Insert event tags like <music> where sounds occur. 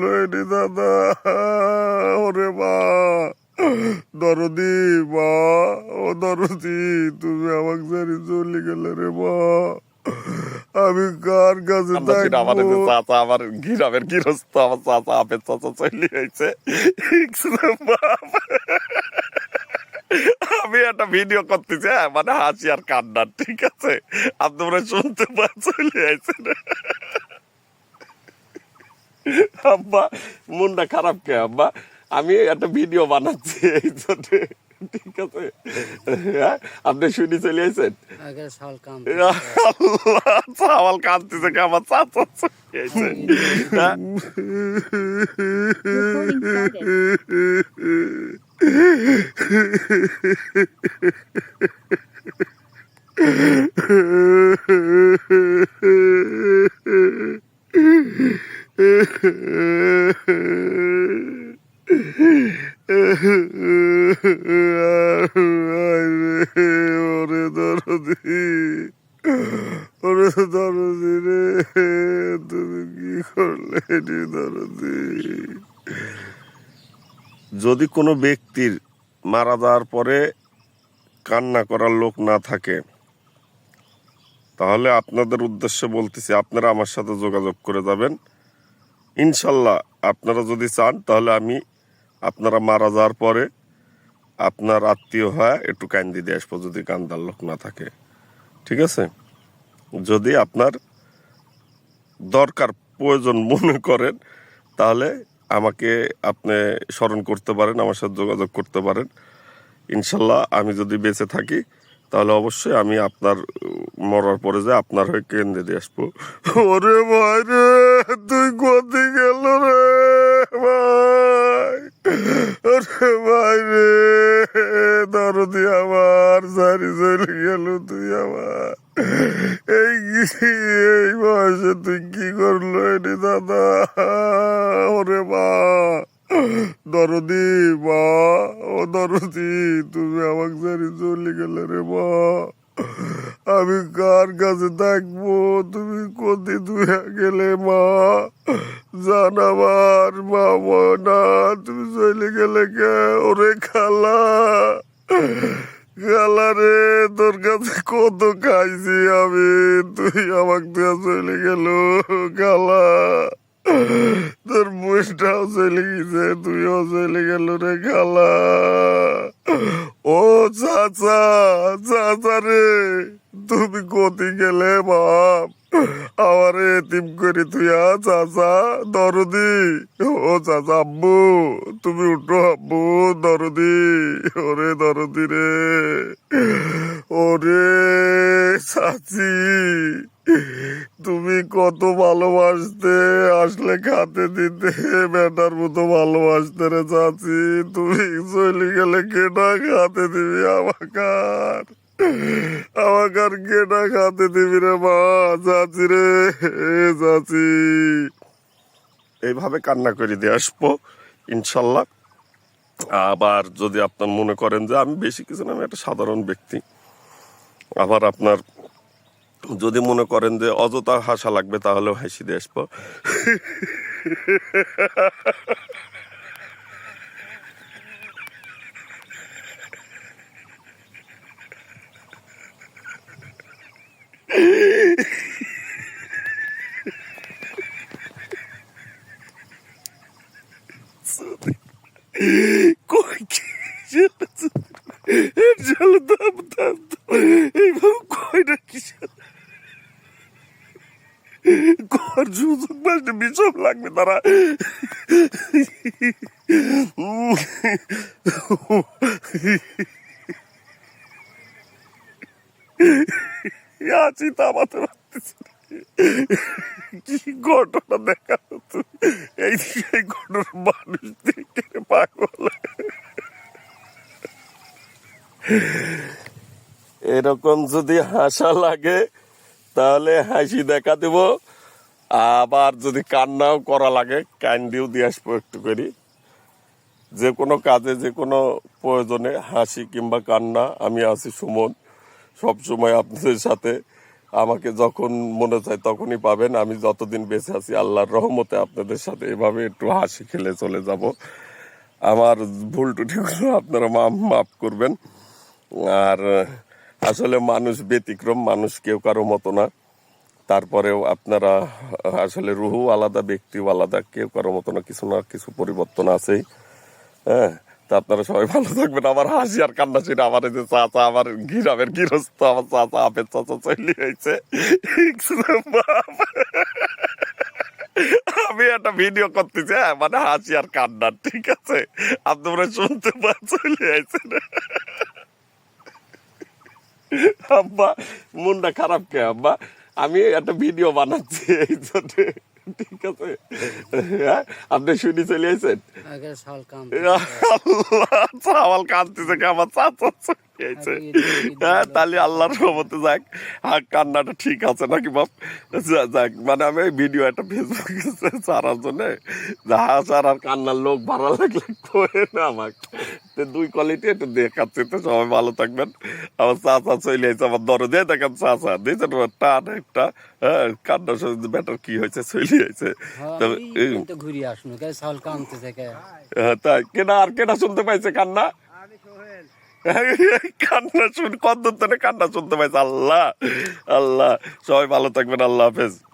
করল এটি দাদা ওরে মা দরদি মা ও দরদি তুমি আমাকে জানি চলে গেলে রে মা। আমি কার কাছে আমরা চাচা আমার গ্রামের গৃহস্থ আমার চাচা আপের চাচা চলে বাপ। আমি একটা ভিডিও করতেছি হ্যাঁ, মানে হাসি আর কান্না ঠিক আছে? আপনি মনে হয় শুনতে পা চলে আইছেন। আব্বা মনটা খারাপ কে আব্বা? আমি একটা ভিডিও বানাচ্ছি এই জন্য ঠিক আছে? হ্যাঁ? আপনি শুনি চলে আইছেন? আগে সাল কাম আল্লাহ চাওয়াল কাঁদতেছে কে? আমার চাচা চলে <laughs> ওরে দরদি ওরে দরদি রে, তুমি কি করলে দরদি? যদি কোনো ব্যক্তির মারা যাওয়ার পরে কান্না করার লোক না থাকে, তাহলে আপনাদের উদ্দেশ্যে বলতেছি, আপনারা আমার সাথে যোগাযোগ করে যাবেন। ইনশাল্লাহ আপনারা যদি চান, তাহলে আমি আপনারা মারা যাওয়ার পরে আপনার আত্মীয় হয় একটু কান্দি দিয়ে আসব যদি কান্দার লোক না থাকে। ঠিক আছে? যদি আপনার দরকার প্রয়োজন মনে করেন, তাহলে আমাকে আপনি স্মরণ করতে পারেন, আমার সাথে যোগাযোগ করতে পারেন। ইনশাল্লাহ আমি যদি বেঁচে থাকি তাহলে অবশ্যই আমি আপনার, মরার পরে যে আপনার হয়ে কেন্দ্রে দিয়ে আসব। ওরে ভাই রে, তুই কোথায় গেল রে ভাই? ওরে ভাই রে, দরদি আমার, সারি চলে গেল তুই আমার। এই এই বয়সে তুই কি করল এটি দাদা? ওরে মা। দরদি, মা। ও দরদি, তুমি আমাকে জানি চলে গেলে রে, মা। আমি কার কাছে থাকব? তুমি কোথায় দুয়া গেলে, মা? জানাবার মা না তুমি চলে গেলে কে? ওরে খালা। খালা রে, তোর কাছে কত খাইছি আমি। তুই আমাকে চলে গেল, খালা। তোর বইটাও চলে গেছে, তুইও চলে গেল রে খালা। ও চাচা চাচা রে, তুমি কোথায় গেলে বাপ? আমার এতিম করে তুই চাচা, দরদি। ও চাচা, আব্বু, তুমি উঠো আব্বু, দরদি। ওরে দরদি রে। ওরে চাচি তুমি কত ভালোবাসতে, আসলে খাতে দিতে, বেটার মতো ভালোবাসতে রে চাচি। তুমি চলে গেলে কেটা খাতে দিবি আমাকার আমাকার কেটা খাতে দিবি রে মা, চাচি রে, চাচি। এইভাবে কান্না করে দিয়ে আসব, ইনশাল্লাহ। আবার যদি আপনার মনে করেন যে আমি বেশি কিছু না, আমি একটা সাধারণ ব্যক্তি। আবার আপনার যদি মনে করেন যে অযথা হাসা লাগবে তাহলেও হাসি দিয়ে আসব। কি? চল পাশে বিষম লাগবে তারা। আছি তা আমাদের পারতেছি। কি ঘটনা দেখা হতো এই ঘটনা মানুষ দেখে পাগল। এরকম যদি হাসা লাগে, তাহলে হাসি দেখা দেব। আবার যদি কান্নাও করা লাগে কান্দিও দিয়ে আসব একটু করি। যে কোনো কাজে, যে কোনো প্রয়োজনে হাসি কিংবা কান্না, আমি আছি সুমন। সব সময় আপনাদের সাথে আমাকে যখন মনে চায় তখনই পাবেন। আমি যতদিন বেঁচে আছি, আল্লাহর রহমতে আপনাদের সাথে এভাবে একটু হাসি খেলে চলে যাব। আমার ভুল টুটিগুলো আপনারা মাফ করবেন। আর আসলে মানুষ ব্যতিক্রম, মানুষ কেউ কারও মতো না। তারপরেও আপনারা আসলে রুহু আলাদা, ব্যক্তিও আলাদা, কেউ কারও মতো না কিছু না, কিছু পরিবর্তন আছেই। হ্যাঁ তা আপনারা সবাই ভালো থাকবেন। আমার হাসি আর কান্না ছিল আমার যে চাচা, আমার গিরামের গৃহস্থ, আমার চাচা আপের চাচা চলে হয়েছে আমি একটা ভিডিও করতেছি হ্যাঁ মানে হাসি আর কান্না, ঠিক আছে? আপনি মনে শুনতে পা চলে আইছেন আব্বা মনটা খারাপ কে, আব্বা? আমি একটা ভিডিও বানাচ্ছি এই জন্য। ঠিক আছে? হ্যাঁ? আপনি শুনি চলে আসেন আগে সাল কাম আল্লাহ চাওয়াল কাঁদতেছে কে আমার চাচা হ্যাঁ তাহলে আল্লাহর রহমতে যাক। আর কান্নাটা ঠিক আছে নাকি বাপ? যাক মানে আমি ভিডিও একটা ফেসবুকে ছাড়ার জন্য ছাড়ার কান্নার লোক ভালো লাগলে করে না আমাকে? তো দুই কোয়ালিটি একটু দেখাচ্ছি তো সবাই ভালো থাকবেন। আমার চাচা চলে আইছে আমার দরজে দেখেন চাচা দিয়েছেন টান একটা হ্যাঁ কান্না শুনে ব্যাটার কি হয়েছে চলে আইছে তো এই আসুন হ্যাঁ, তাই কেনা আর কেনা শুনতে পাইছে কান্না? <laughs> কান্না শুন কত কান্না শুনতে পাইছে। আল্লাহ আল্লাহ। সবাই ভালো থাকবেন আল্লাহ হাফেজ।